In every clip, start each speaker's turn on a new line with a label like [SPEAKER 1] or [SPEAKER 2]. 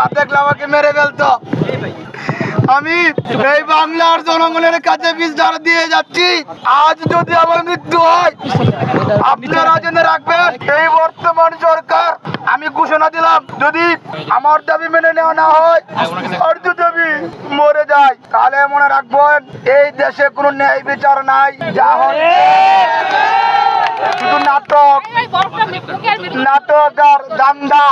[SPEAKER 1] রাত দেখলে আমাকে মেরে ফেলতো। আমি এই বাংলার জনগণের কাছে বিচার দিয়ে যাচ্ছি। আজ যদি আমার মৃত্যু হয়, আপনারা জেনে রাখবেন, এই বর্তমান সরকার, আমি ঘোষণা দিলাম, যদি আমার দাবি মেনে নেওয়া না হয় আর যদি মরে যাই তাহলে মনে রাখবেন, এই দেশে কোনো ন্যায় বিচার নাই। যা হচ্ছে শুধু নাটক নাটক আর দান্দা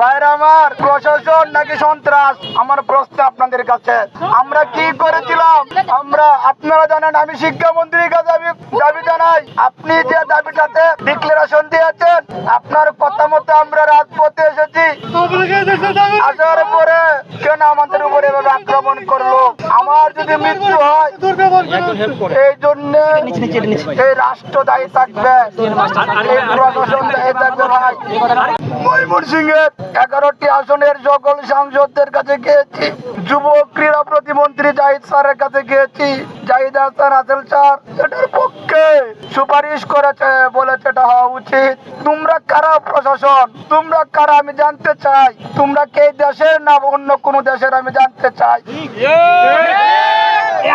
[SPEAKER 1] বাইরে আমার প্রশাসন নাকি সন্ত্রাস? আমার প্রশ্ন আপনাদের কাছে। আমরা কি করেছিলাম? আমরা, আপনারা জানেন, আমি শিক্ষামন্ত্রীর কাছে আমি দাবি জানাই। আপনি যে দাবিটাতে ডিক্লারেশন দিয়েছেন, আপনার কথা মতো আমরা এসেছি আসার পরে কেন আমাদের উপরে এভাবে আক্রমণ করল? আমার যদি মৃত্যু হয়, এই জন্য এই রাষ্ট্র দায়ী থাকবে। প্রশাসন দায়ী থাকবে ভাই। ময়মনসিংহের এগারোটি আসনের সকল সাংসদদের কাছে গিয়েছি। যুব ক্রীড়া প্রতিমন্ত্রী জাহিদ স্যারের কাছে গিয়েছি। জাহিদ হাসান হাসেল স্যার, এটার সুপারিশ করেছে বলেছে এটা হওয়া উচিত। তোমরা কারা প্রশাসন? তোমরা কারা? আমি জানতে চাই। তোমরা কে দেশের না অন্য কোনো দেশের? আমি জানতে চাই।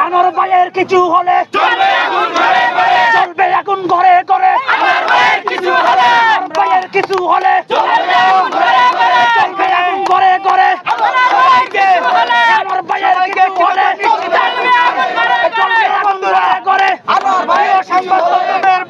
[SPEAKER 2] আনোর ভাইয়ের কিছু হলে চলবে এখন ঘরে ঘরে। আনোর ভাইয়ের কিছু হলে ভাইয়ের কিছু হলে